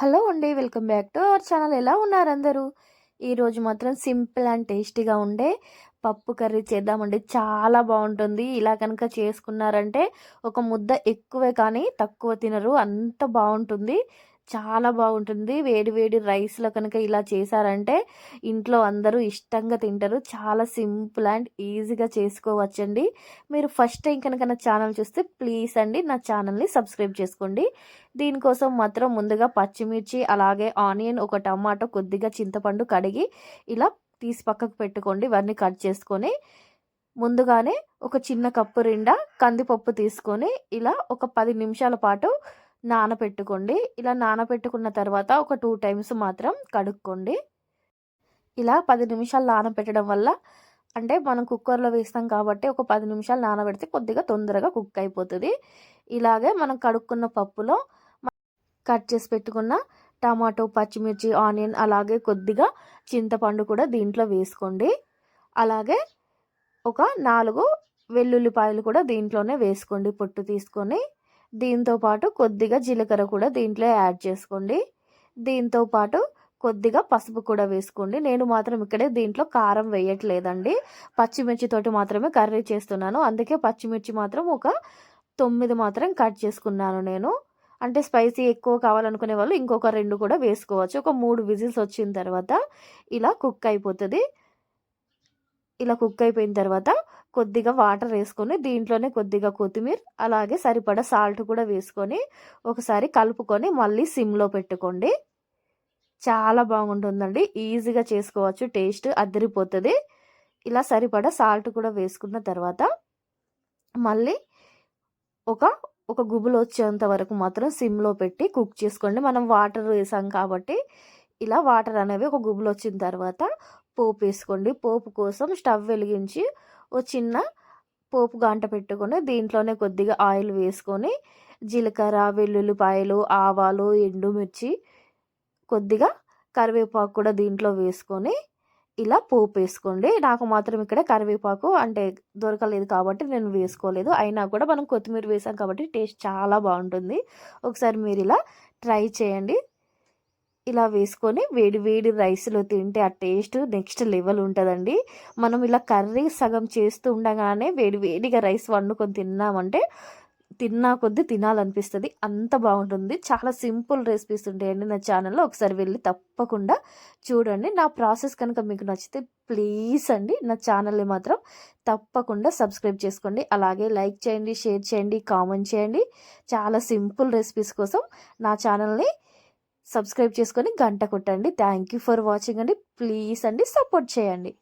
Hello అండి welcome back to our channel. ఎలా ఉన్నారు అందరూ? ఈరోజు మాత్రం సింపుల్ అండ్ టేస్టీగా ఉండే పప్పు కర్రీ చేద్దామండి. చాలా బాగుంటుంది. ఇలా కనుక చేసుకున్నారంటే ఒక ముద్ద ఎక్కువే కానీ తక్కువ తినరు. అంత బాగుంటుంది. చాలా బాగుంటుంది. వేడి వేడి రైస్లో కనుక ఇలా చేశారంటే ఇంట్లో అందరూ ఇష్టంగా తింటారు. చాలా సింపుల్ అండ్ ఈజీగా చేసుకోవచ్చండి. మీరు ఫస్ట్ టైం కనుక నా ఛానల్ చూస్తే ప్లీజ్ అండి నా ఛానల్ని సబ్స్క్రైబ్ చేసుకోండి. దీనికోసం మాత్రం ముందుగా పచ్చిమిర్చి అలాగే ఆనియన్ ఒక టమాటో కొద్దిగా చింతపండు కడిగి ఇలా తీసి పక్కకు పెట్టుకోండి. ఇవన్నీ కట్ చేసుకొని ముందుగానే ఒక చిన్న కప్పు నిండా కందిపప్పు తీసుకొని ఇలా ఒక పది నిమిషాల పాటు నానబెట్టుకోండి ఇలా నానబెట్టుకున్న తర్వాత ఒక టూ టైమ్స్ మాత్రం కడుక్కోండి. ఇలా పది నిమిషాలు నానబెట్టడం వల్ల అంటే మనం కుక్కర్లో వేస్తాం కాబట్టి ఒక పది నిమిషాలు నానబెడితే కొద్దిగా తొందరగా కుక్ అయిపోతుంది. ఇలాగే మనం కడుక్కున్న పప్పులో కట్ చేసి పెట్టుకున్న టమాటో పచ్చిమిర్చి ఆనియన్ అలాగే కొద్దిగా చింతపండు కూడా దీంట్లో వేసుకోండి. అలాగే ఒక నాలుగు వెల్లుల్లిపాయలు కూడా దీంట్లోనే వేసుకోండి. పొట్టు తీసుకొని దీంతో పాటు కొద్దిగా జీలకర్ర కూడా దీంట్లో యాడ్ చేసుకోండి. దీంతో పాటు కొద్దిగా పసుపు కూడా వేసుకోండి. నేను మాత్రం ఇక్కడే దీంట్లో కారం వేయట్లేదండి. పచ్చిమిర్చితోటి మాత్రమే కర్రీ చేస్తున్నాను. అందుకే పచ్చిమిర్చి మాత్రం ఒక తొమ్మిది మాత్రం కట్ చేసుకున్నాను నేను. అంటే స్పైసీ ఎక్కువ కావాలనుకునే వాళ్ళు ఇంకొక రెండు కూడా వేసుకోవచ్చు. ఒక మూడు విజిల్స్ వచ్చిన తర్వాత ఇలా కుక్ అయిపోతుంది. ఇలా కుక్ అయిపోయిన తర్వాత కొద్దిగా వాటర్ వేసుకొని దీంట్లోనే కొద్దిగా కొత్తిమీర అలాగే సరిపడా సాల్ట్ కూడా వేసుకొని ఒకసారి కలుపుకొని మళ్ళీ సిమ్లో పెట్టుకోండి. చాలా బాగుంటుందండి. ఈజీగా చేసుకోవచ్చు. టేస్ట్ అద్దరిపోతుంది ఇలా సరిపడా సాల్ట్ కూడా వేసుకున్న తర్వాత మళ్ళీ ఒక ఒక గుబులు వచ్చేంత వరకు మాత్రం సిమ్లో పెట్టి కుక్ చేసుకోండి. మనం వాటర్ వేసాం కాబట్టి ఇలా వాటర్ అనేవి ఒక గుబులు వచ్చిన తర్వాత పోపు వేసుకోండి. పోపు కోసం స్టవ్ వెలిగించి ఓ చిన్న పోపు గంట పెట్టుకొని దీంట్లోనే కొద్దిగా ఆయిల్ వేసుకొని జీలకర్ర వెల్లుల్లిపాయలు ఆవాలు ఎండుమిర్చి కొద్దిగా కరివేపాకు కూడా దీంట్లో వేసుకొని ఇలా పోపు వేసుకోండి. నాకు మాత్రం ఇక్కడ కరివేపాకు అంటే దొరకలేదు కాబట్టి నేను వేసుకోలేదు. అయినా కూడా మనం కొత్తిమీర వేసాం కాబట్టి టేస్ట్ చాలా బాగుంటుంది. ఒకసారి మీరు ఇలా ట్రై చేయండి. ఇలా వేసుకొని వేడి వేడి రైస్లో తింటే ఆ టేస్ట్ నెక్స్ట్ లెవెల్ ఉంటుందండి. మనం ఇలా కర్రీ సగం చేస్తూ ఉండగానే వేడి వేడిగా రైస్ వండుకొని తిన్నామంటే తిన్నా కొద్దీ తినాలనిపిస్తుంది. అంత బాగుంటుంది. చాలా సింపుల్ రెసిపీస్ ఉంటాయండి నా ఛానల్లో. ఒకసారి వెళ్ళి తప్పకుండా చూడండి. నా ప్రాసెస్ కనుక మీకు నచ్చితే ప్లీజ్ అండి నా ఛానల్ని మాత్రం తప్పకుండా సబ్స్క్రైబ్ చేసుకోండి. అలాగే లైక్ చేయండి షేర్ చేయండి కామెంట్ చేయండి. చాలా సింపుల్ రెసిపీస్ కోసం నా ఛానల్ని సబ్స్క్రైబ్ చేసుకొని గంట కొట్టండి. థ్యాంక్ యూ ఫర్ వాచింగ్ అండి. ప్లీజ్ అండి సపోర్ట్ చేయండి.